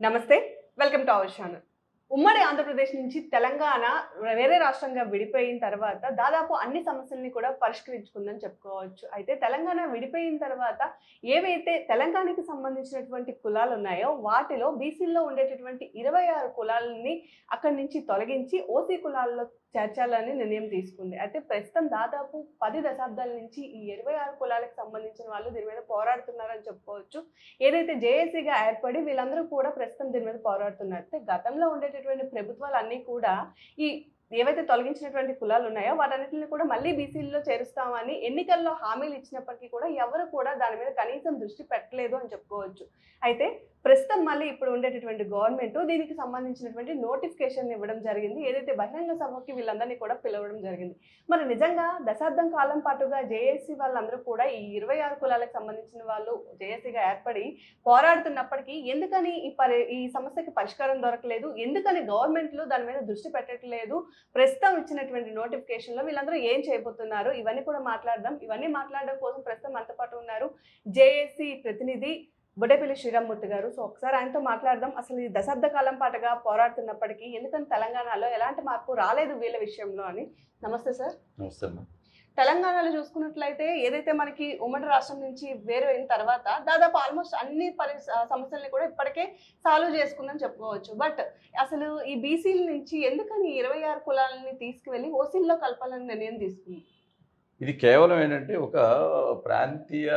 నమస్తే welcome to our channel. ఉమ్మడి ఆంధ్రప్రదేశ్ నుంచి తెలంగాణ వేరే రాష్ట్రంగా విడిపోయిన తర్వాత దాదాపు అన్ని సమస్యల్ని కూడా పరిష్కరించుకుందని చెప్పుకోవచ్చు. అయితే తెలంగాణ విడిపోయిన తర్వాత ఏవైతే తెలంగాణకి సంబంధించినటువంటి కులాలు ఉన్నాయో వాటిలో బీసీల్లో ఉండేటటువంటి ఇరవై ఆరు కులాలని అక్కడి నుంచి తొలగించి ఓసీ కులాల్లో చేర్చాలని నిర్ణయం తీసుకుంది. అయితే ప్రస్తుతం దాదాపు పది దశాబ్దాల నుంచి ఈ ఇరవై ఆరు కులాలకు సంబంధించిన వాళ్ళు దీని మీద పోరాడుతున్నారని చెప్పుకోవచ్చు. ఏదైతే జేఏసీగా ఏర్పడి వీళ్ళందరూ కూడా ప్రస్తుతం దీని మీద పోరాడుతున్నారు. అయితే గతంలో ఉండేటటువంటి ప్రభుత్వాలు అన్నీ కూడా ఈ ఏవైతే తొలగించినటువంటి కులాలు ఉన్నాయో వాటన్నిటిని కూడా మళ్ళీ బీసీల్లో చేరుస్తామని ఎన్నికల్లో హామీలు ఇచ్చినప్పటికీ కూడా ఎవరు కూడా దాని మీద కనీసం దృష్టి పెట్టలేదు అని చెప్పుకోవచ్చు. అయితే ప్రస్తుతం మళ్ళీ ఇప్పుడు ఉండేటటువంటి గవర్నమెంట్ దీనికి సంబంధించినటువంటి నోటిఫికేషన్ ఇవ్వడం జరిగింది. ఏదైతే బహిరంగ సభకి వీళ్ళందరినీ కూడా పిలవడం జరిగింది. మరి నిజంగా దశాబ్దం కాలం పాటుగా జేఏసీ వాళ్ళందరూ కూడా ఈ ఇరవై ఆరు కులాలకు సంబంధించిన వాళ్ళు జేఏసీగా ఏర్పడి పోరాడుతున్నప్పటికీ ఎందుకని ఈ పరి ఈ సమస్యకి పరిష్కారం దొరకలేదు? ఎందుకని గవర్నమెంట్లు దాని మీద దృష్టి పెట్టట్లేదు? ప్రస్తుతం ఇచ్చినటువంటి నోటిఫికేషన్లో వీళ్ళందరూ ఏం చేయబోతున్నారు? ఇవన్నీ కూడా మాట్లాడదాం. ఇవన్నీ మాట్లాడడం కోసం ప్రస్తుతం మనతో పాటు ఉన్నారు జేఏసీ ప్రతినిధి బుడేపల్లి శ్రీరామ్మూర్తి గారు. సో ఒకసారి ఆయనతో మాట్లాడదాం. అసలు ఈ దశాబ్ద కాలం పాటుగా పోరాడుతున్నప్పటికీ ఎందుకంటే తెలంగాణలో ఎలాంటి మార్పు రాలేదు వీళ్ళ విషయంలో అని. నమస్తే సార్. నమస్తే తెలంగాణలో చూసుకున్నట్లయితే ఏదైతే మనకి ఉమ్మడి రాష్ట్రం నుంచి వేరు అయిన తర్వాత దాదాపు ఆల్మోస్ట్ అన్ని పరి సమస్యల్ని కూడా ఇప్పటికే సాల్వ్ చేసుకుందని చెప్పుకోవచ్చు. బట్ అసలు ఈ బీసీల నుంచి ఎందుకని ఇరవై ఆరు కులాలని తీసుకువెళ్ళి ఓసీల్లో కలపాలని నిర్ణయం తీసుకుంది ఇది కేవలం ఏంటంటే ఒక ప్రాంతీయ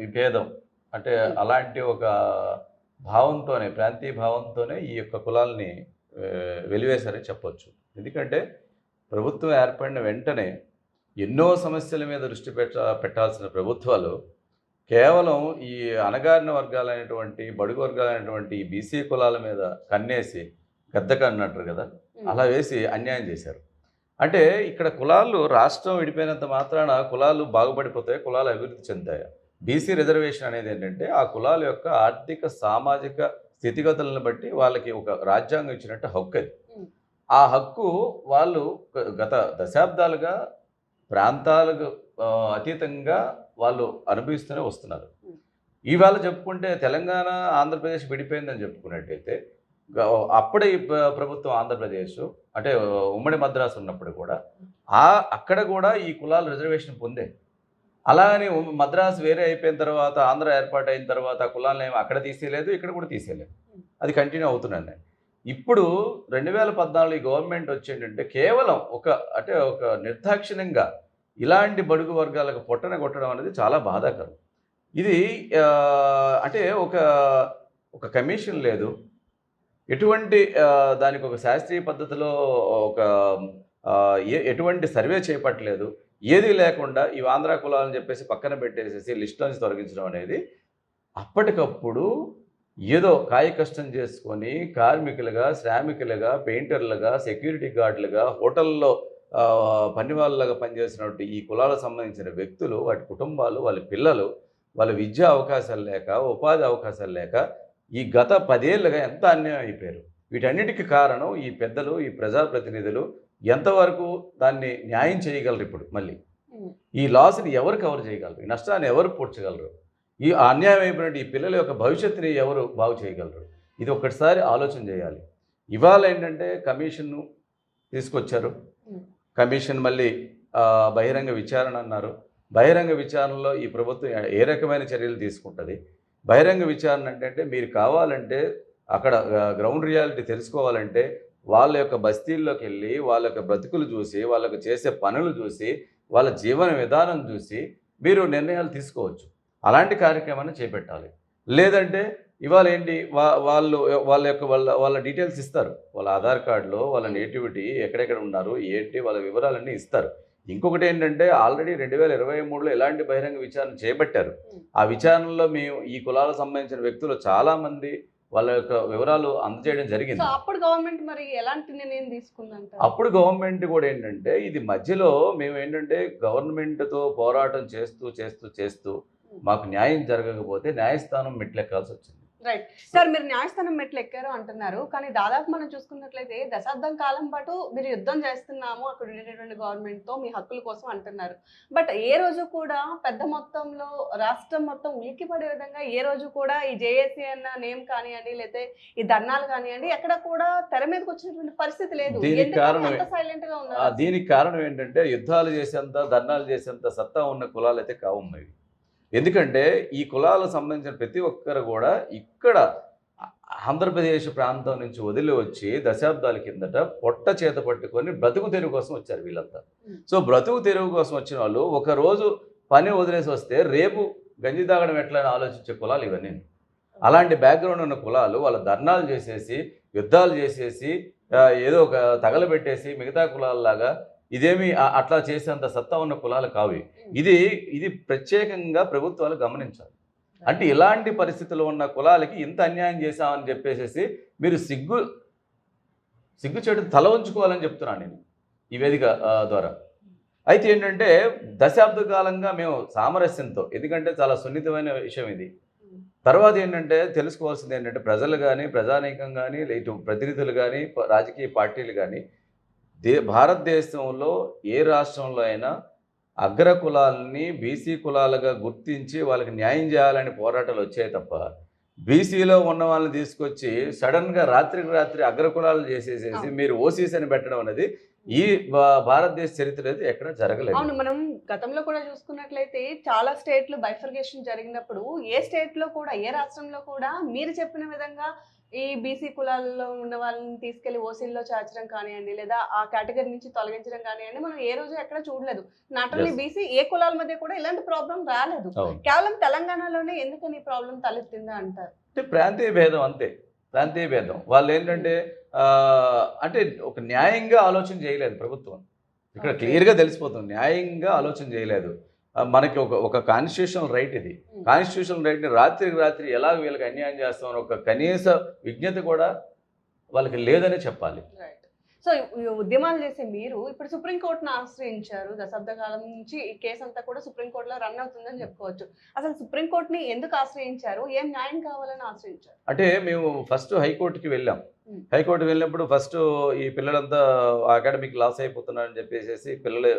విభేదం. అంటే అలాంటి ఒక భావంతోనే ప్రాంతీయ భావంతోనే ఈ యొక్క కులాల్ని వెలివేశారని చెప్పొచ్చు. ఎందుకంటే ప్రభుత్వం ఏర్పడిన వెంటనే ఎన్నో సమస్యల మీద దృష్టి పెట్ట పెట్టాల్సిన ప్రభుత్వాలు కేవలం ఈ అణగారిన వర్గాలైనటువంటి బడుగు వర్గాలైనటువంటి బీసీ కులాల మీద కన్నేసి గద్దకన్నట్టు కదా అలా వేసి అన్యాయం చేశారు. అంటే ఇక్కడ కులాలు రాష్ట్రం విడిపోయినంత మాత్రాన కులాలు బాగుపడిపోతాయి కులాలు అభివృద్ధి చెందాయి బీసీ రిజర్వేషన్ అనేది ఏంటంటే ఆ కులాల యొక్క ఆర్థిక సామాజిక స్థితిగతులను బట్టి వాళ్ళకి ఒక రాజ్యాంగం ఇచ్చినట్టు హక్కు అది. ఆ హక్కు వాళ్ళు గత దశాబ్దాలుగా ప్రాంతాలకు అతీతంగా వాళ్ళు అనుభవిస్తూనే వస్తున్నారు. ఈవేళ ఇవాళ చెప్పుకుంటే తెలంగాణ ఆంధ్రప్రదేశ్ విడిపోయిందని చెప్పుకున్నట్టయితే అప్పుడే ఈ ప్రభుత్వం ఆంధ్రప్రదేశ్ అంటే ఉమ్మడి మద్రాసు ఉన్నప్పుడు కూడా ఆ అక్కడ కూడా ఈ కులాలు రిజర్వేషన్ పొందే. అలాగని మద్రాసు వేరే అయిపోయిన తర్వాత ఆంధ్ర ఏర్పాటు అయిన తర్వాత కులాలను ఏమి అక్కడ తీసేయలేదు ఇక్కడ కూడా తీసేయలేదు. అది కంటిన్యూ అవుతున్నాను నేను ఇప్పుడు రెండు వేల పద్నాలుగు గవర్నమెంట్ వచ్చేటంటే కేవలం ఒక అంటే ఒక నిర్దాక్షిణ్యంగా ఇలాంటి బడుగు వర్గాలకు పొట్టన కొట్టడం అనేది చాలా బాధాకరం. ఇది అంటే ఒక ఒక కమిషన్ లేదు. ఎటువంటి దానికి ఒక శాస్త్రీయ పద్ధతిలో ఒక ఏ ఎటువంటి సర్వే చేపట్టలేదు. ఏది లేకుండా ఈ ఆంధ్ర కులాలని చెప్పేసి పక్కన పెట్టేసేసి లిస్ట్ నుంచి తొలగించడం అనేది అప్పటికప్పుడు ఏదో కాయ కష్టం చేసుకొని కార్మికులుగా శ్రామికులుగా పెయింటర్లుగా సెక్యూరిటీ గార్డులుగా హోటల్లో ఆ, పని వాళ్ళగా పనిచేసినటువంటి ఈ కులాలకు సంబంధించిన వ్యక్తులు వాటి కుటుంబాలు వాళ్ళ పిల్లలు వాళ్ళ విద్యా అవకాశాలు లేక ఉపాధి అవకాశాలు లేక ఈ గత పదేళ్ళుగా ఎంత అన్యాయం అయిపోయారు. వీటన్నిటికీ కారణం ఈ పెద్దలు ఈ ప్రజాప్రతినిధులు ఎంతవరకు దాన్ని న్యాయం చేయగలరు ఇప్పుడు మళ్ళీ. ఈ లాస్ని ఎవరు కవర్ చేయగలరు? ఈ నష్టాన్ని ఎవరు పూడ్చగలరు? ఈ అన్యాయం అయిపోయినట్టు ఈ పిల్లల యొక్క భవిష్యత్తుని ఎవరు బాగు చేయగలరు? ఇది ఒక్కటిసారి ఆలోచన చేయాలి. ఇవాళ ఏంటంటే కమిషన్ను తీసుకొచ్చారు. కమిషన్ మళ్ళీ బహిరంగ విచారణ అన్నారు. బహిరంగ విచారణలో ఈ ప్రభుత్వం ఏ రకమైన చర్యలు తీసుకుంటుంది? బహిరంగ విచారణ అంటే మీరు కావాలంటే అక్కడ గ్రౌండ్ రియాలిటీ తెలుసుకోవాలంటే వాళ్ళ యొక్క బస్తీల్లోకి వెళ్ళి వాళ్ళ యొక్క బ్రతుకులు చూసి వాళ్ళకు చేసే పనులు చూసి వాళ్ళ జీవన విధానం చూసి మీరు నిర్ణయాలు తీసుకోవచ్చు. అలాంటి కార్యక్రమాన్ని చేపట్టాలి. లేదంటే ఇవాళ ఏంటి వా వాళ్ళు వాళ్ళ యొక్క వాళ్ళ వాళ్ళ డీటెయిల్స్ ఇస్తారు. వాళ్ళ ఆధార్ కార్డులో వాళ్ళ నేటివిటీ ఎక్కడెక్కడ ఉన్నారు ఏంటి వాళ్ళ వివరాలన్నీ ఇస్తారు. ఇంకొకటి ఏంటంటే ఆల్రెడీ రెండు వేల ఇరవై మూడులో ఎలాంటి బహిరంగ విచారణ చేపట్టారు. ఆ విచారణలో మేము ఈ కులాలకు సంబంధించిన వ్యక్తులు చాలామంది వాళ్ళ యొక్క వివరాలు అందజేయడం జరిగింది. అప్పుడు గవర్నమెంట్ మరి ఎలాంటి నిర్ణయం తీసుకుందంట అప్పుడు గవర్నమెంట్ కూడా ఏంటంటే ఇది మధ్యలో మేము ఏంటంటే గవర్నమెంట్తో పోరాటం చేస్తూ చేస్తూ చేస్తూ మాకు న్యాయం జరగకపోతే న్యాయస్థానం మెట్లెక్కాల్సి వచ్చింది. రైట్ సార్ మీరు న్యాయస్థానం మెట్లు ఎక్కారు అంటున్నారు. కానీ దాదాపు మనం చూసుకున్నట్లయితే దశాబ్దం కాలం పాటు మీరు యుద్ధం చేస్తున్నాము అక్కడ ఉండేటటువంటి గవర్నమెంట్తో మీ హక్కుల కోసం అంటున్నారు. బట్ ఏ రోజు కూడా పెద్ద మొత్తంలో రాష్ట్రం మొత్తం ఉలిక్కి పడే విధంగా ఏ రోజు కూడా ఈ జేఏసీ అన్న నేమ్ కానివ్వండి లేకపోతే ఈ ధర్నాలు కానివ్వండి ఎక్కడ కూడా తెర మీదకి వచ్చినటువంటి పరిస్థితి లేదు. దీనికి కారణం అంత సైలెంట్గా ఆ, ఉన్నారు. దీనికి కారణం ఏంటంటే యుద్ధాలు చేసేంత ధర్నాలు చేసేంత సత్తా ఉన్న కులాలు అయితే కావున్నవి ఎందుకంటే ఈ కులాలకు సంబంధించిన ప్రతి ఒక్కరు కూడా ఇక్కడ ఆంధ్రప్రదేశ్ ప్రాంతం నుంచి వదిలి వచ్చి దశాబ్దాల కిందట పొట్ట చేత పట్టుకొని బ్రతుకు తెరువు కోసం వచ్చారు వీళ్ళంతా. సో బ్రతుకు తెరువు కోసం వచ్చిన వాళ్ళు ఒక రోజు పని వదిలేసి వస్తే రేపు గంజి తాగడం ఎట్లా అని ఆలోచించే కులాలు ఇవన్నీ అలాంటి బ్యాక్గ్రౌండ్ ఉన్న కులాలు వాళ్ళ ధర్నాలు చేసేసి యుద్ధాలు చేసేసి ఏదో ఒక తగలబెట్టేసి మిగతా కులాలలాగా ఇదేమి అట్లా చేసేంత సత్తా ఉన్న కులాలు కావు. ఇది ఇది ప్రత్యేకంగా ప్రభుత్వాలు గమనించాలి. అంటే ఇలాంటి పరిస్థితులు ఉన్న కులాలకి ఇంత అన్యాయం చేశామని చెప్పేసి మీరు సిగ్గు సిగ్గు చెడు తల ఉంచుకోవాలని చెప్తున్నాను నేను ఈ వేదిక ద్వారా. అయితే ఏంటంటే దశాబ్ద కాలంగా మేము సామరస్యంతో ఎందుకంటే చాలా సున్నితమైన విషయం ఇది. తర్వాత ఏంటంటే తెలుసుకోవాల్సింది ఏంటంటే ప్రజలు కానీ ప్రజానీకం కానీ ఇటు ప్రతినిధులు కానీ రాజకీయ పార్టీలు కానీ దే భారతదేశంలో ఏ రాష్ట్రంలో అయినా అగ్ర కులాలని బీసీ కులాలుగా గుర్తించి వాళ్ళకి న్యాయం చేయాలని పోరాటాలు వచ్చాయి తప్ప బీసీలో ఉన్న వాళ్ళని తీసుకొచ్చి సడన్గా రాత్రికి రాత్రి అగ్ర కులాలు చేసేసేసి. మీరు ఓసీస్ అని పెట్టడం అనేది ఈ భారతదేశ చరిత్ర అయితే ఎక్కడ జరగలేదు అవును మనం గతంలో కూడా చూసుకున్నట్లయితే చాలా స్టేట్లు బైఫర్గేషన్ జరిగినప్పుడు ఏ స్టేట్లో కూడా ఏ రాష్ట్రంలో కూడా మీరు చెప్పిన విధంగా ఈ బీసీ కులాల్లో ఉన్న వాళ్ళని తీసుకెళ్ళి ఓసీల్లో చేర్చడం కానివ్వండి లేదా ఆ కేటగిరీ నుంచి తొలగించడం కానివ్వండి మనం ఏ రోజు ఎక్కడ చూడలేదు. Not only. బీసీ ఏ కులాల మధ్య కూడా ఇలాంటి ప్రాబ్లం రాలేదు. కేవలం తెలంగాణలోనే ఎందుకని ఈ ప్రాబ్లం తలెత్తిందా అంటారు? అంటే ప్రాంతీయ భేదం అంతే. ప్రాంతీయ భేదం. వాళ్ళు ఏంటంటే అంటే ఒక న్యాయంగా ఆలోచన చేయలేదు ప్రభుత్వం. ఇక్కడ. క్లియర్గా తెలిసిపోతుంది. న్యాయంగా ఆలోచన చేయలేదు. మనకి ఒక ఒక కాన్స్టిట్యూషనల్ రైట్ ఇది. Hmm. కాన్స్టిట్యూషనల్ రైట్ని రాత్రికి రాత్రి ఎలా వీళ్ళకి అన్యాయం చేస్తామని ఒక కనీస విజ్ఞత కూడా వాళ్ళకి లేదనే చెప్పాలి. సో ఈ ఉద్యమాలు చేసే మీరు ఇప్పుడు సుప్రీంకోర్టును ఆశ్రయించారు దశాబ్ద కాలం నుంచి ఈ కేసు అంతా కూడా సుప్రీంకోర్టులో రన్ అవుతుందని చెప్పుకోవచ్చు. అసలు సుప్రీంకోర్టుని ఎందుకు ఆశ్రయించారు? ఏం న్యాయం కావాలని ఆశ్రయించారు? అంటే మేము ఫస్ట్ హైకోర్టుకి వెళ్ళాం. Hmm. హైకోర్టు వెళ్ళినప్పుడు ఫస్ట్ ఈ పిల్లలంతా అకాడమిక్ లాస్ అయిపోతున్నారని చెప్పేసి పిల్లలు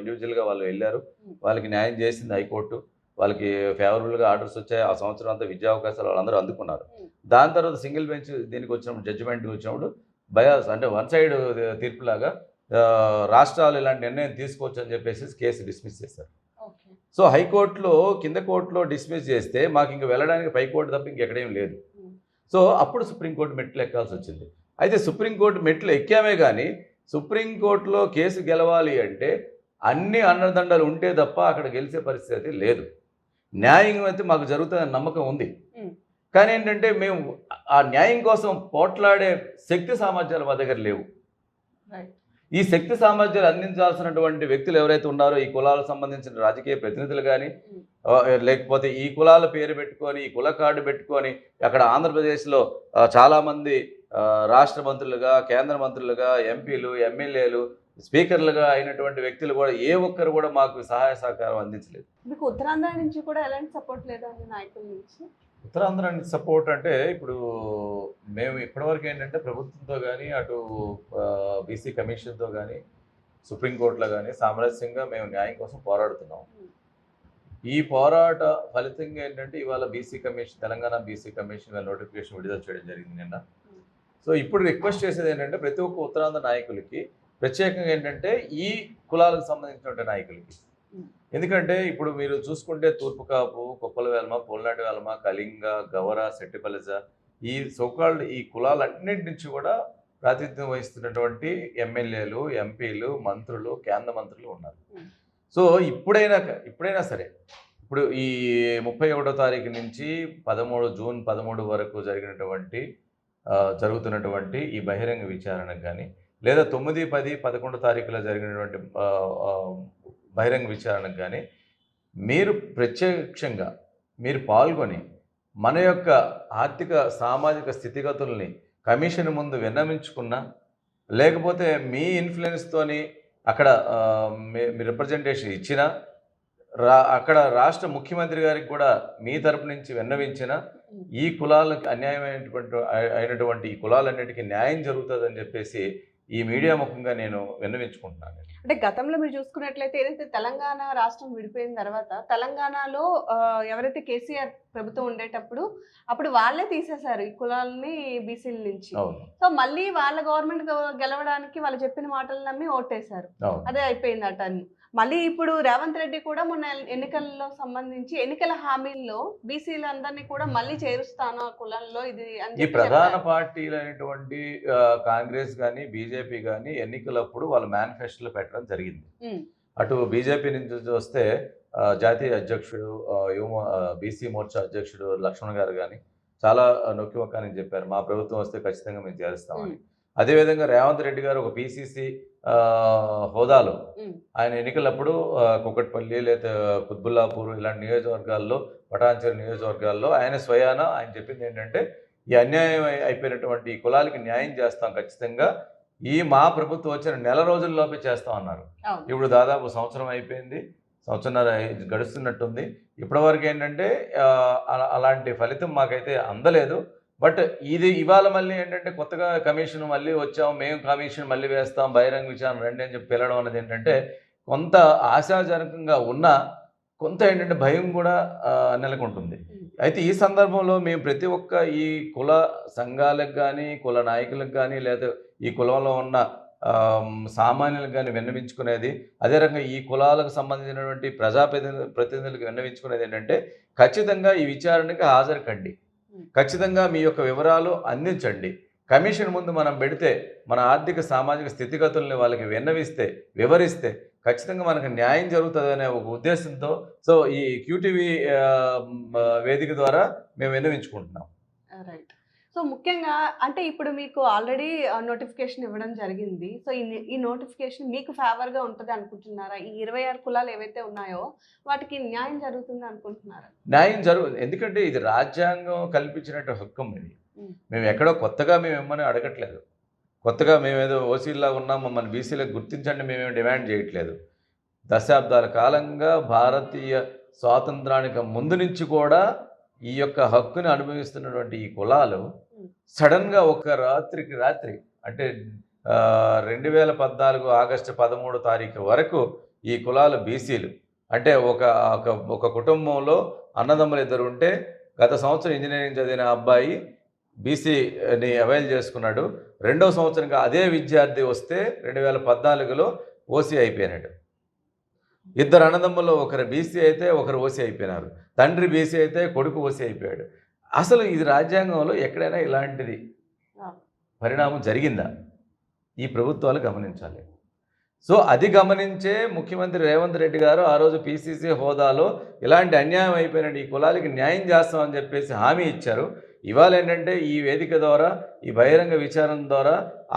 ఇండివిజువల్గా వాళ్ళు వెళ్ళారు. Hmm. వాళ్ళకి న్యాయం చేసింది హైకోర్టు. వాళ్ళకి ఫేవరబుల్గా ఆర్డర్స్ వచ్చాయి. ఆ సంవత్సరం అంతా విద్యా అవకాశాలు వాళ్ళందరూ అందుకున్నారు. దాని తర్వాత సింగిల్ బెంచ్ దీనికి వచ్చినప్పుడు జడ్జిమెంట్కి వచ్చినప్పుడు బయాస్ అంటే వన్ సైడ్ తీర్పులాగా రాష్ట్రాలు ఇలాంటి నిర్ణయం తీసుకోవచ్చు అని చెప్పేసి కేసు డిస్మిస్ చేశారు. సో హైకోర్టులో కింద కోర్టులో డిస్మిస్ చేస్తే మాకు ఇంక వెళ్ళడానికి పై కోర్టు తప్ప ఇంకెక్కడేం లేదు. సో అప్పుడు సుప్రీంకోర్టు మెట్లు ఎక్కాల్సి వచ్చింది. అయితే సుప్రీంకోర్టు మెట్లు ఎక్కామే కానీ సుప్రీంకోర్టులో కేసు గెలవాలి అంటే అన్ని అన్నదండలు ఉంటే తప్ప అక్కడ గెలిచే పరిస్థితి లేదు. న్యాయం అయితే మాకు జరుగుతుందని నమ్మకం ఉంది. కానీ ఏంటంటే మేము ఆ న్యాయం కోసం పోట్లాడే శక్తి సామర్థ్యాలు మా దగ్గర లేవు. ఈ శక్తి సామర్థ్యాలు అందించాల్సినటువంటి వ్యక్తులు ఎవరైతే ఉన్నారో ఈ కులాలకు సంబంధించిన రాజకీయ ప్రతినిధులు కానీ లేకపోతే ఈ కులాల పేరు పెట్టుకొని ఈ కుల కార్డు పెట్టుకొని అక్కడ ఆంధ్రప్రదేశ్లో చాలామంది రాష్ట్ర మంత్రులుగా కేంద్ర మంత్రులుగా ఎంపీలు ఎమ్మెల్యేలు స్పీకర్లుగా అయినటువంటి వ్యక్తులు కూడా ఏ ఒక్కరు కూడా మాకు సహాయ సహకారం అందించలేదు. మీకు ఉత్తరాంధ్ర నుంచి కూడా ఎలాంటి సపోర్ట్ లేదా నాయకుల నుంచి? ఉత్తరాంధ్ర సపోర్ట్ అంటే ఇప్పుడు మేము ఇప్పటివరకు ఏంటంటే ప్రభుత్వంతో కానీ అటు బీసీ కమిషన్తో కానీ సుప్రీంకోర్టులో కానీ సామరస్యంగా మేము న్యాయం కోసం పోరాడుతున్నాం. ఈ పోరాట ఫలితంగా ఏంటంటే ఇవాళ BC commission Telangana BC commission notification విడుదల చేయడం జరిగింది నిన్న. సో ఇప్పుడు రిక్వెస్ట్ చేసేది ఏంటంటే ప్రతి ఒక్క ఉత్తరాంధ్ర నాయకులకి ప్రత్యేకంగా ఏంటంటే ఈ కులాలకు సంబంధించిన నాయకులకి. ఎందుకంటే ఇప్పుడు మీరు చూసుకుంటే తూర్పు కాపు కొప్పల వేలమ పోల్నాటి వేలమ కళింగ గవర సెట్టిపలజ ఈ సోకాల్డ్ ఈ కులాలన్నింటి నుంచి కూడా ప్రాతినిధ్యం వహిస్తున్నటువంటి ఎమ్మెల్యేలు ఎంపీలు మంత్రులు కేంద్ర మంత్రులు ఉన్నారు. సో ఇప్పుడైనా ఇప్పుడైనా సరే ఇప్పుడు ఈ ముప్పై ఒకటో తారీఖు నుంచి పదమూడు జూన్ పదమూడు వరకు జరిగినటువంటి జరుగుతున్నటువంటి ఈ బహిరంగ విచారణకు కానీ లేదా తొమ్మిది పది పదకొండు తారీఖులో జరిగినటువంటి బహిరంగ విచారణకు కానీ మీరు ప్రత్యక్షంగా మీరు పాల్గొని మన యొక్క ఆర్థిక సామాజిక స్థితిగతుల్ని కమిషన్ ముందు విన్నమించుకున్నా లేకపోతే మీ ఇన్ఫ్లుయెన్స్తోని అక్కడ మీ మీ రిప్రజెంటేషన్ ఇచ్చినా రా అక్కడ రాష్ట్ర ముఖ్యమంత్రి గారికి కూడా మీ తరపు నుంచి విన్నవించిన ఈ కులాలకు అన్యాయమైనటువంటి అయినటువంటి ఈ కులాలన్నిటికీ న్యాయం జరుగుతుందని చెప్పేసి ఈ మీడియా ముఖంగా నేను విన్నవించుకుంటున్నాను. అంటే గతంలో మీరు చూసుకున్నట్లయితే ఏదైతే తెలంగాణ రాష్ట్రం విడిపోయిన తర్వాత తెలంగాణలో ఎవరైతే కేసీఆర్ ప్రభుత్వం ఉండేటప్పుడు అప్పుడు వాళ్ళే తీసేశారు ఈ కులాలని బీసీల నుంచి. సో మళ్ళీ వాళ్ళ గవర్నమెంట్ గెలవడానికి వాళ్ళు చెప్పిన మాటలు నమ్మి ఓటేశారు. అదే అయిపోయింది అట మళ్ళీ ఇప్పుడు రేవంత్ రెడ్డి కూడా మొన్న ఎన్నికల్లో సంబంధించి ఎన్నికల హామీల్లో బీసీలు అందరినీ కూడా మళ్ళీ చేరుస్తాను కులంలో ఇది అని ఈ ప్రధాన చెప్పారు. పార్టీలు అయినటువంటి ఆ, కాంగ్రెస్ కానీ బీజేపీ కానీ ఎన్నికలప్పుడు వాళ్ళ మేనిఫెస్టోలో పెట్టడం జరిగింది. అటు బీజేపీ నుంచి చూస్తే జాతీయ అధ్యక్షుడు యువ బీసీ మోర్చా అధ్యక్షుడు లక్ష్మణ్ గారు కానీ చాలా నొక్కి ఒక్కని చెప్పారు. మా ప్రభుత్వం వస్తే ఖచ్చితంగా మేము చేస్తామని అదేవిధంగా రేవంత్ రెడ్డి గారు ఒక పీసీసీ హోదాలో ఆయన ఎన్నికలప్పుడు ఆ, కుకట్పల్లి లేదా కుత్బుల్లాపూర్ ఇలాంటి నియోజకవర్గాల్లో పటాన్చేరు నియోజకవర్గాల్లో ఆయన స్వయాన ఆయన చెప్పింది ఏంటంటే ఈ అన్యాయం అయి- అయిపోయినటువంటి ఈ కులాలకి న్యాయం చేస్తాం ఖచ్చితంగా. ఈ మా ప్రభుత్వం వచ్చిన నెల రోజుల్లోపే చేస్తాం అన్నారు. ఇప్పుడు దాదాపు సంవత్సరం అయిపోయింది. సంవత్సరంన్నర అయి- గడుస్తున్నట్టుంది. ఇప్పటివరకు ఏంటంటే అలాంటి ఫలితం మాకైతే అందలేదు. బట్ ఇది ఇవాళ మళ్ళీ ఏంటంటే కొత్తగా కమిషన్ మళ్ళీ వచ్చాం మేము కమిషన్ మళ్ళీ వేస్తాం బహిరంగ విచారణ రండి అని చెప్పి పిలవడం అనేది ఏంటంటే కొంత ఆశాజనకంగా ఉన్న కొంత ఏంటంటే భయం కూడా నెలకొంటుంది. అయితే ఈ సందర్భంలో మేము ప్రతి ఒక్క ఈ కుల సంఘాలకు కానీ కుల నాయకులకు కానీ లేదా ఈ కులంలో ఉన్న సామాన్యులకు కానీ విన్నవించుకునేది అదే రకంగా ఈ కులాలకు సంబంధించినటువంటి ప్రజాప్రతినిధి ప్రతినిధులకు విన్నవించుకునేది ఏంటంటే ఖచ్చితంగా ఈ విచారణకి హాజరు కండి. ఖచ్చితంగా మీ యొక్క వివరాలు అందించండి. కమిషన్ ముందు మనం పెడితే మన ఆర్థిక సామాజిక స్థితిగతుల్ని వాళ్ళకి విన్నవిస్తే వివరిస్తే ఖచ్చితంగా మనకు న్యాయం జరుగుతుందనే ఒక ఉద్దేశంతో సో ఈ క్యూటీవీ వేదిక ద్వారా మేము విన్నవించుకుంటున్నాం. రైట్. సో ముఖ్యంగా అంటే ఇప్పుడు మీకు ఆల్రెడీ నోటిఫికేషన్ ఇవ్వడం జరిగింది. సో ఈ నోటిఫికేషన్ మీకు ఫేవర్గా ఉంటుంది అనుకుంటున్నారా? ఈ ఇరవై ఆరు కులాలు ఏవైతే ఉన్నాయో వాటికి న్యాయం జరుగుతుంది అనుకుంటున్నారా? న్యాయం జరుగు ఎందుకంటే ఇది రాజ్యాంగం కల్పించినట్టు హక్కు ఇది. మేము ఎక్కడో కొత్తగా మేము ఇమ్మని అడగట్లేదు. కొత్తగా మేమేదో ఓసీలా ఉన్నాం మమ్మల్ని బీసీలకు గుర్తించండి మేమేం డిమాండ్ చేయట్లేదు. దశాబ్దాల కాలంగా భారతీయ స్వాతంత్రానికి ముందు నుంచి కూడా ఈ యొక్క హక్కుని అనుభవిస్తున్నటువంటి ఈ కులాలు. సడన్గా ఒక రాత్రికి రాత్రి అంటే రెండు వేల పద్నాలుగు ఆగస్టు పదమూడు తారీఖు వరకు ఈ కులాలు బీసీలు. అంటే ఒక ఒక ఒక కుటుంబంలో అన్నదమ్ములు ఇద్దరు ఉంటే గత సంవత్సరం ఇంజనీరింగ్ చదివిన అబ్బాయి బీసీని అవైల్ చేసుకున్నాడు. రెండో సంవత్సరంగా అదే విద్యార్థి వస్తే రెండు వేల పద్నాలుగులో ఓసీ అయిపోయినాడు. ఇద్దరు అన్నదమ్ముల్లో ఒకరు బీసీ అయితే ఒకరు ఓసీ అయిపోయినారు. తండ్రి బీసీ అయితే కొడుకు ఓసీ అయిపోయాడు. అసలు ఇది రాజ్యాంగంలో ఎక్కడైనా ఇలాంటిది. పరిణామం జరిగిందా? ఈ ప్రభుత్వాలు గమనించాలి. సో అది గమనించే ముఖ్యమంత్రి రేవంత్ రెడ్డి గారు ఆ రోజు పీసీసీ హోదాలో ఇలాంటి అన్యాయం అయిపోయిన ఈ కులాలకి న్యాయం చేస్తామని చెప్పేసి హామీ ఇచ్చారు. ఇవాళ ఏంటంటే ఈ వేదిక ద్వారా ఈ బహిరంగ విచారణ ద్వారా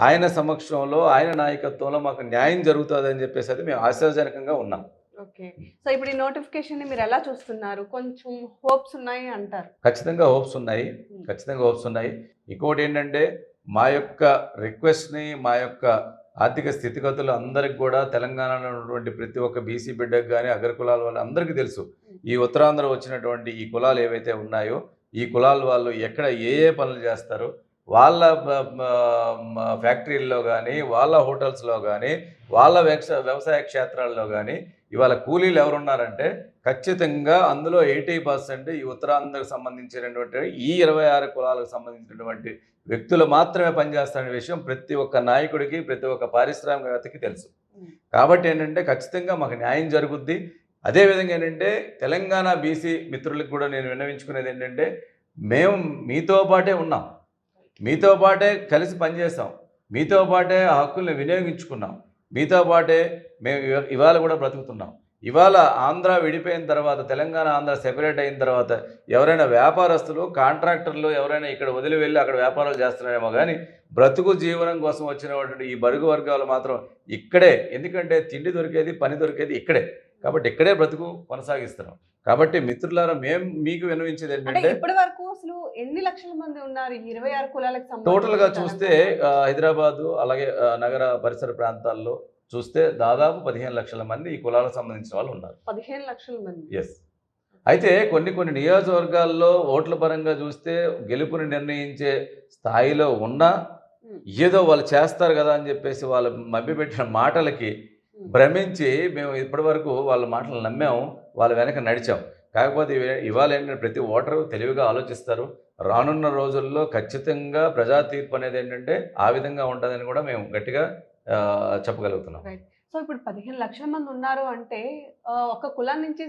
ఆయన సమక్షంలో ఆయన నాయకత్వంలో మాకు న్యాయం జరుగుతుందని చెప్పేసి అది మేము ఆశాజనకంగా ఉన్నాం. ఓకే. సో ఇప్పుడు ఈ నోటిఫికేషన్ మీరు ఎలా చూస్తున్నారు? కొంచెం హోప్స్ ఉన్నాయి అంటారు. ఖచ్చితంగా హోప్స్ ఉన్నాయి. ఖచ్చితంగా హోప్స్ ఉన్నాయి. ఇంకోటి ఏంటంటే మా యొక్క రిక్వెస్ట్ని మా యొక్క ఆర్థిక స్థితిగతులు అందరికి కూడా తెలంగాణలో ఉన్నటువంటి ప్రతి ఒక్క బీసీ బిడ్డకు కానీ అగ్ర కులాల వాళ్ళు అందరికీ తెలుసు. ఈ ఉత్తరాంధ్ర వచ్చినటువంటి ఈ కులాలు ఏవైతే ఉన్నాయో ఈ కులాల వాళ్ళు ఎక్కడ ఏ ఏ పనులు చేస్తారు? వాళ్ళ ఫ్యాక్టరీల్లో కానీ వాళ్ళ హోటల్స్లో కానీ వాళ్ళ వ్యవసాయ క్షేత్రాల్లో కానీ ఇవాళ కూలీలు ఎవరున్నారంటే ఖచ్చితంగా అందులో ఎయిటీ పర్సెంట్ ఈ ఉత్తరాంధ్రకు సంబంధించినటువంటి ఈ ఇరవై ఆరు కులాలకు సంబంధించినటువంటి వ్యక్తులు మాత్రమే పనిచేస్తారనే విషయం ప్రతి ఒక్క నాయకుడికి ప్రతి ఒక్క పారిశ్రామికవేత్తకి తెలుసు. కాబట్టి ఏంటంటే ఖచ్చితంగా మాకు న్యాయం జరుగుద్ది. అదేవిధంగా ఏంటంటే తెలంగాణ బీసీ మిత్రులకు కూడా నేను విన్నవించుకునేది ఏంటంటే మేము మీతో పాటే ఉన్నాం. మీతో పాటే కలిసి పనిచేస్తాం మీతో పాటే ఆ హక్కుల్ని వినియోగించుకున్నాం. మీతో పాటే మేము ఇవ- ఇవాళ కూడా బ్రతుకుతున్నాం. ఇవాళ ఆంధ్ర విడిపోయిన తర్వాత తెలంగాణ ఆంధ్ర సెపరేట్ అయిన తర్వాత ఎవరైనా వ్యాపారస్తులు కాంట్రాక్టర్లు ఎవరైనా ఇక్కడ వదిలి వెళ్ళి అక్కడ వ్యాపారాలు చేస్తున్నారేమో కానీ బ్రతుకు జీవనం కోసం వచ్చినటువంటి ఈ బరుగు వర్గాలు మాత్రం ఇక్కడే. ఎందుకంటే తిండి దొరికేది పని దొరికేది ఇక్కడే. కాబట్టి ఇక్కడే బ్రతుకు కొనసాగిస్తున్నాం. కాబట్టి మిత్రులారా మేము మీకు వినవించేది ఏంటంటే ఇప్పటి వరకు అసలు ఎన్ని లక్షల మంది ఉన్నారు? ఇరవై ఆరు కులాలకు టోటల్గా తెలంగాణ? చూస్తే హైదరాబాదు అలాగే నగర పరిసర ప్రాంతాల్లో చూస్తే దాదాపు పదిహేను లక్షల మంది ఈ కులాలకు సంబంధించిన వాళ్ళు ఉన్నారు. పదిహేను లక్షల మంది. ఎస్ అయితే కొన్ని కొన్ని నియోజకవర్గాల్లో ఓట్ల పరంగా చూస్తే గెలుపుని నిర్ణయించే స్థాయిలో ఉన్నా. ఏదో వాళ్ళు చేస్తారు కదా అని చెప్పేసి వాళ్ళు మభ్యపెట్టిన మాటలకి. భ్రమించి మేము ఇప్పటివరకు వాళ్ళ మాటలు నమ్మాము వాళ్ళ వెనక నడిచాం. కాకపోతే ఇవే- ఇవాళ ఏంటంటే ప్రతి ఓటరు తెలివిగా ఆలోచిస్తారు. రానున్న రోజుల్లో ఖచ్చితంగా ప్రజా తీర్పు అనేది ఏంటంటే ఆ విధంగా ఉంటుందని కూడా మేము గట్టిగా చెప్పగలుగుతున్నాం. సో ఇప్పుడు పదిహేను లక్షల మంది ఉన్నారు అంటే ఒక కులం నుంచి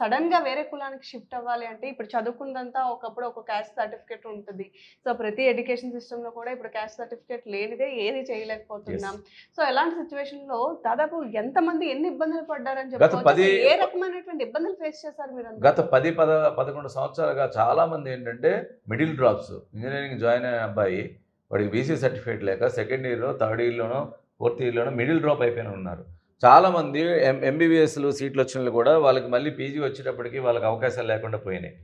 సడన్గా వేరే కులానికి షిఫ్ట్ అవ్వాలి అంటే ఇప్పుడు చదువుకుందంతా ఒకప్పుడు ఒక క్యాస్ట్ సర్టిఫికేట్ ఉంటుంది. సో ప్రతి ఎడ్యుకేషన్ సిస్టమ్లో కూడా ఇప్పుడు క్యాస్ట్ సర్టిఫికేట్ లేనిదే ఏది చేయలేకపోతున్నాం. సో ఎలాంటి సిచ్యువేషన్లో దాదాపు ఎంత మంది ఎన్ని ఇబ్బందులు పడ్డారని అసలు ఏ రకమైనటువంటి ఇబ్బందులు ఫేస్ చేశారు మీరు గత పది పద పదకొండు సంవత్సరాలుగా చాలామంది ఏంటంటే మిడిల్ డ్రాప్స్ ఇంజనీరింగ్ జాయిన్ అయిన అబ్బాయి వాడికి బీసీ సర్టిఫికేట్ లేక సెకండ్ ఇయర్లో థర్డ్ ఇయర్లోనో ఫోర్త్ ఇయర్లోనో మిడిల్ డ్రాప్ అయిపోయిన ఉన్నారు. చాలామంది ఎం ఎంబీబీఎస్లు సీట్లు వచ్చిన కూడా వాళ్ళకి మళ్ళీ పీజీ వచ్చేటప్పటికి వాళ్ళకి అవకాశాలు లేకుండా పోయినాయి.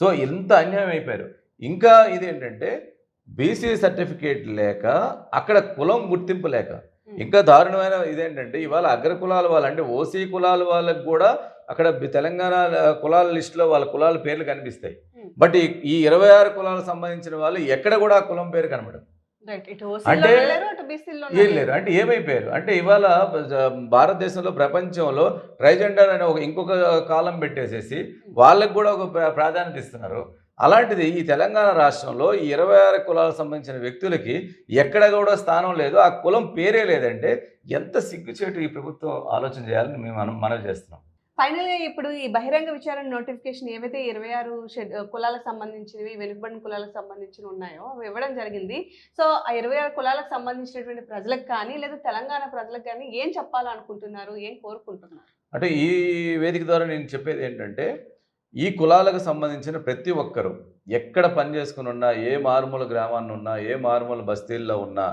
సో ఇంత అన్యాయం అయిపోయారు. ఇంకా ఇదేంటంటే బీసీ సర్టిఫికేట్ లేక అక్కడ కులం గుర్తింపు లేక ఇంకా దారుణమైన ఇదేంటంటే ఇవాళ అగ్ర కులాల వాళ్ళు అంటే ఓసీ కులాల వాళ్ళకి కూడా అక్కడ తెలంగాణ కులాల లిస్టులో వాళ్ళ కులాల పేర్లు కనిపిస్తాయి. Hmm. బట్ ఈ- ఇరవై ఆరు కులాలకు సంబంధించిన వాళ్ళు ఎక్కడ కూడా ఆ కులం పేరు కనబడదు అంటే- అటు ఏమైపోయారు? అంటే ఇవాళ భారతదేశంలో ప్రపంచంలో ట్రైజెండర్ అనే ఒక ఇంకొక కాలం పెట్టేసేసి వాళ్ళకి కూడా ఒక ప్ర- ప్రాధాన్యత ఇస్తున్నారు. అలాంటిది ఈ తెలంగాణ రాష్ట్రంలో ఈ ఇరవై ఆరు కులాలకు సంబంధించిన వ్యక్తులకి ఎక్కడ కూడా స్థానం లేదు. ఆ కులం పేరే లేదంటే ఎంత సిగ్గుచేటు ఈ ప్రభుత్వం ఆలోచన చేయాలని మేము మనం మనవి చేస్తున్నాం. ఫైనల్గా ఇప్పుడు ఈ బహిరంగ విచారణ నోటిఫికేషన్ ఏవైతే ఇరవై ఆరు కులాలకు సంబంధించినవి వెనుకబడిన కులాలకు సంబంధించినవి ఉన్నాయో అవి ఇవ్వడం జరిగింది. సో ఆ ఇరవై ఆరు కులాలకు సంబంధించినటువంటి ప్రజలకు కానీ లేదా తెలంగాణ ప్రజలకు కానీ ఏం చెప్పాలనుకుంటున్నారు? ఏం కోరుకుంటున్నారు? అంటే ఈ వేదిక ద్వారా నేను చెప్పేది ఏంటంటే ఈ కులాలకు సంబంధించిన ప్రతి ఒక్కరూ ఎక్కడ పని చేసుకుని ఉన్నా ఏ మారుమూల గ్రామాన్ని ఉన్నా ఏ మారుమూల బస్తీల్లో ఉన్నా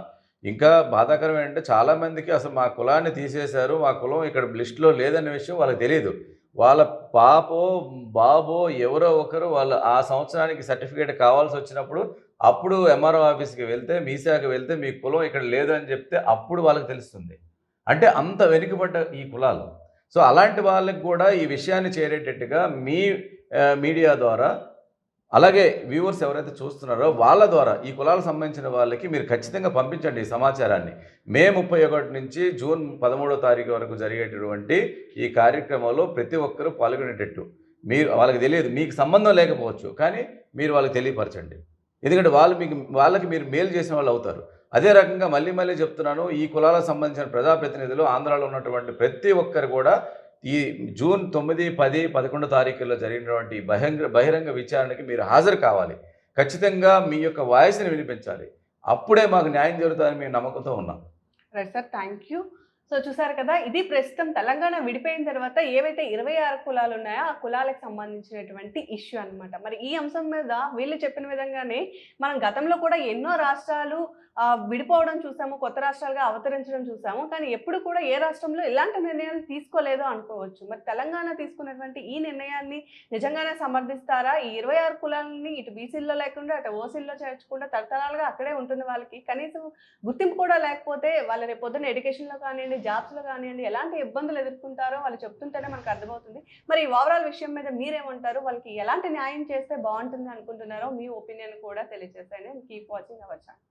ఇంకా బాధాకరం ఏంటంటే చాలామందికి అసలు మా కులాన్ని తీసేశారు మా కులం ఇక్కడ లిస్టులో లేదనే విషయం వాళ్ళకి తెలియదు వాళ్ళ పాపో బాబో ఎవరో ఒకరు వాళ్ళు ఆ సంవత్సరానికి సర్టిఫికేట్ కావాల్సి వచ్చినప్పుడు అప్పుడు ఎంఆర్ఓ ఆఫీస్కి వెళ్తే మీసాకి వెళ్తే మీ కులం ఇక్కడ లేదు అని చెప్తే అప్పుడు వాళ్ళకి తెలుస్తుంది. అంటే అంత వెనుకబడ్డ ఈ కులాలు. సో అలాంటి వాళ్ళకి కూడా ఈ విషయాన్ని చేరేటట్టుగా మీ మీడియా ద్వారా అలాగే వ్యూవర్స్ ఎవరైతే చూస్తున్నారో వాళ్ళ ద్వారా ఈ కులాలకు సంబంధించిన వాళ్ళకి మీరు ఖచ్చితంగా పంపించండి ఈ సమాచారాన్ని. మే ముప్పై ఒకటి నుంచి జూన్ పదమూడో తారీఖు వరకు జరిగేటటువంటి ఈ కార్యక్రమంలో ప్రతి ఒక్కరూ పాల్గొనేటట్టు. మీరు వాళ్ళకి తెలియదు మీకు సంబంధం లేకపోవచ్చు కానీ మీరు వాళ్ళకి తెలియపరచండి. ఎందుకంటే వాళ్ళు మీకు వాళ్ళకి మీరు మేలు చేసిన వాళ్ళు అవుతారు. అదే రకంగా మళ్ళీ మళ్ళీ చెప్తున్నాను ఈ కులాలకు సంబంధించిన ప్రజాప్రతినిధులు ఆంధ్రాలో ఉన్నటువంటి ప్రతి ఒక్కరు కూడా ఈ జూన్ తొమ్మిది పది పదకొండు తారీఖుల్లో జరిగినటువంటి బహిరంగ బహిరంగ విచారణకి మీరు హాజరు కావాలి. ఖచ్చితంగా మీ యొక్క వాయిస్ని వినిపించాలి. అప్పుడే మాకు న్యాయం జరుగుతుందని మేము నమ్మకంతో ఉన్నాం. Right sir thank you so చూసారు కదా ఇది ప్రస్తుతం తెలంగాణ విడిపోయిన తర్వాత ఏవైతే ఇరవై ఆరు కులాలు ఉన్నాయో ఆ కులాలకు సంబంధించినటువంటి ఇష్యూ అనమాట మరి ఈ అంశం మీద వీళ్ళు చెప్పిన విధంగానే మనం గతంలో కూడా ఎన్నో రాష్ట్రాలు విడిపోవడం చూసాము కొత్త రాష్ట్రాలుగా అవతరించడం చూసాము కానీ ఎప్పుడు కూడా ఏ రాష్ట్రంలో ఇలాంటి నిర్ణయాలు తీసుకోలేదో అనుకోవచ్చు. మరి తెలంగాణ తీసుకున్నటువంటి ఈ నిర్ణయాన్ని నిజంగానే సమర్థిస్తారా? ఈ ఇరవై ఆరు కులాలని ఇటు బీసీల్లో లేకుండా అటు ఓసీల్లో చేర్చకుండా తరతరాలుగా అక్కడే ఉంటున్న వాళ్ళకి కనీసం గుర్తింపు కూడా లేకపోతే వాళ్ళ రేపు పొద్దున్న ఎడ్యుకేషన్లో కానివ్వండి జాబ్స్లో కానివ్వండి ఎలాంటి ఇబ్బందులు ఎదుర్కొంటారో వాళ్ళు చెప్తుంటేనే మనకు అర్థమవుతుంది. మరి ఈ ఓవరాల్ విషయం మీద మీరేమంటారు? వాళ్ళకి ఎలాంటి న్యాయం చేస్తే బాగుంటుంది అనుకుంటున్నారో మీ ఒపీనియన్ కూడా తెలియజేస్తాను కీప్ వాచింగ్ అవర్ ఛానల్